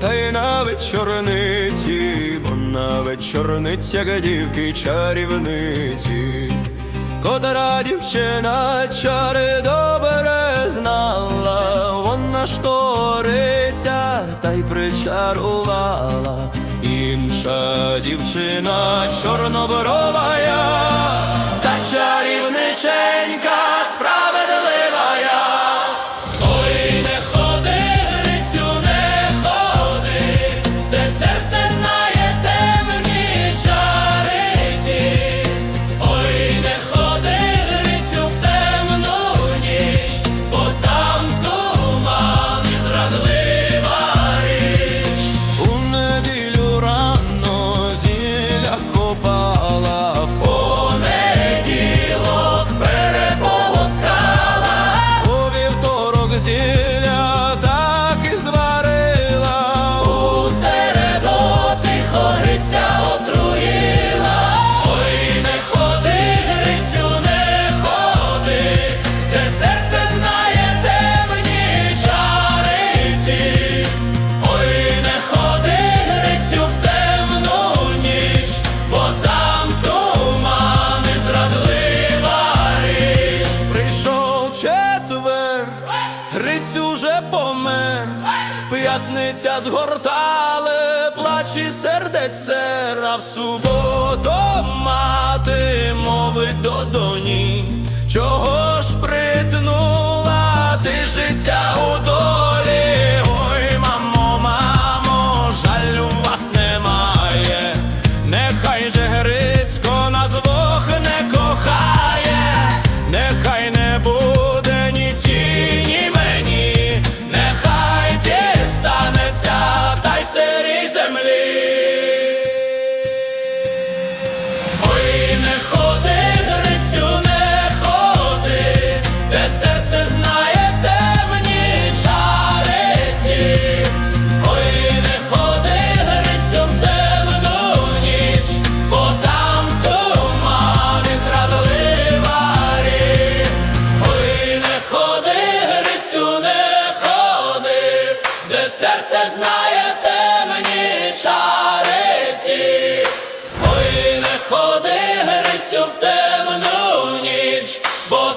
та й на вечорниці, бо на вечорницях дівки чарівниці, Котра дівчина чари добре знала, вона шториця та й причарувала, інша дівчина чорноброва. вже помер, п'ятниця згортали, плач і сердець сера в суботу мати мовить до доні. Цю в темну ніч, бо